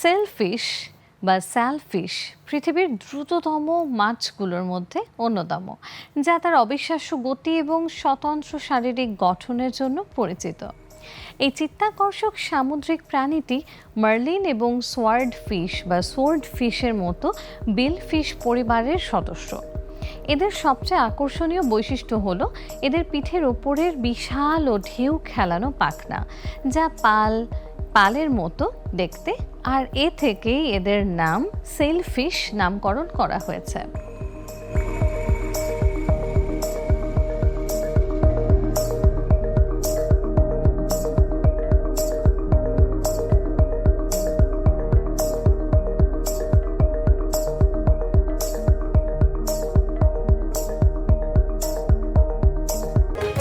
Shellfish বা স্যালফিশ পৃথিবীর দ্রুততম মাছগুলোর মধ্যে অন্যতম, যা তার অবিশ্বাস্য গতি এবং স্বতন্ত্র শারীরিক গঠনের জন্য পরিচিত। এই চিত্তাকর্ষক সামুদ্রিক প্রাণীটি মার্লিন এবং সোয়ার্ড ফিশ বা সোয়ার্ড ফিশের মতো বিল ফিশ পরিবারের সদস্য। এদের সবচেয়ে আকর্ষণীয় বৈশিষ্ট্য হলো এদের পিঠের ওপরের বিশাল ও ঢেউ খেলানো পাখনা, যা পাল পালের মতো দেখতে, আর এ থেকেই এদের নাম সেলফিশ নামকরণ করা হয়েছে।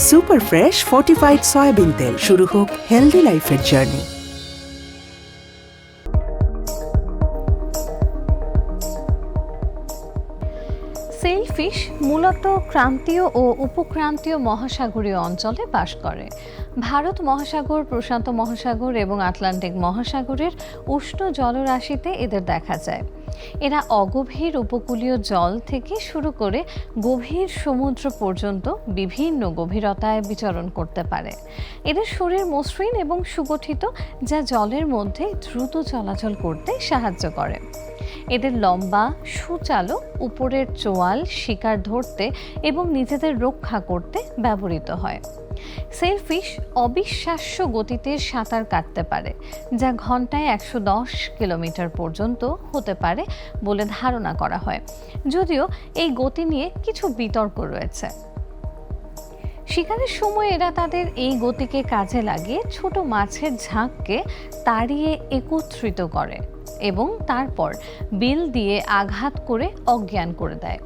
সুপার ফ্রেশ ফর্টিফাইড সয়াবিন তেল শুরু হোক হেলদি লাইফের জার্নি সেলফিশ মূলত ক্রান্তীয় ও উপক্রান্তীয় মহাসাগরীয় অঞ্চলে বাস করে। ভারত মহাসাগর, প্রশান্ত মহাসাগর এবং আটলান্টিক মহাসাগরের উষ্ণ জলরাশিতে এদের দেখা যায়। এরা অগভীর উপকূলীয় জল থেকে শুরু করে গভীর সমুদ্র পর্যন্ত বিভিন্ন গভীরতায় বিচরণ করতে পারে। এদের শরীর মসৃণ এবং সুগঠিত, যা জলের মধ্যে দ্রুত চলাচল করতে সাহায্য করে। এদের লম্বা, সুচালো, উপরের চোয়াল শিকার ধরতে এবং নিজেদের রক্ষা করতে ব্যবহৃত হয়। সেলফিশ অবিশ্বাস্য গতিতে সাঁতার কাটতে পারে, যা ঘন্টায় একশো দশ কিলোমিটার পর্যন্ত হতে পারে বলে ধারণা করা হয়। যদিও এই গতি নিয়ে কিছু বিতর্ক রয়েছে। শিকারের সময় এরা তাদের এই গতিকে কাজে লাগিয়ে ছোট মাছের ঝাঁককে তাড়িয়ে একত্রিত করে। এবং তারপর বিল দিয়ে আঘাত করে অজ্ঞান করে দেয়।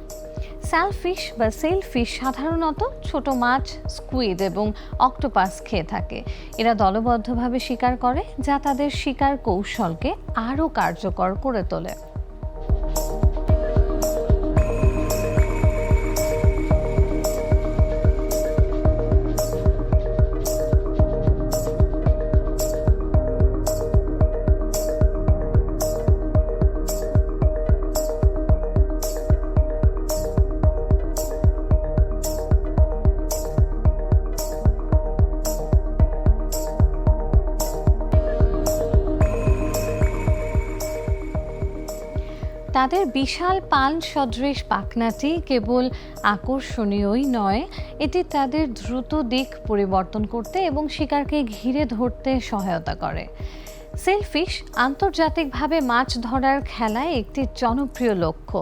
স্যালফিশ বা সেলফিশ সাধারণত ছোট মাছ, স্কুইড এবং অক্টোপাস খেয়ে থাকে। এরা দলবদ্ধভাবে শিকার করে, যা তাদের শিকার কৌশলকে আরও কার্যকর করে তোলে। তাদের বিশাল পাল সদৃশ পাখনাটি কেবল আকর্ষণীয়ই নয়, এটি তাদের দ্রুত দিক পরিবর্তন করতে এবং শিকারকে ঘিরে ধরতে সহায়তা করে। সেলফিশ আন্তর্জাতিকভাবে মাছ ধরার খেলায় একটি জনপ্রিয় লক্ষ্য,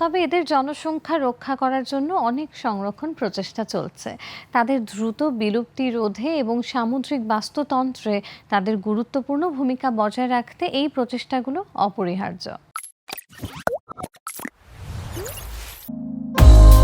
তবে এদের জনসংখ্যা রক্ষা করার জন্য অনেক সংরক্ষণ প্রচেষ্টা চলছে। তাদের দ্রুত বিলুপ্তি রোধে এবং সামুদ্রিক বাস্তুতন্ত্রে তাদের গুরুত্বপূর্ণ ভূমিকা বজায় রাখতে এই প্রচেষ্টাগুলো অপরিহার্য।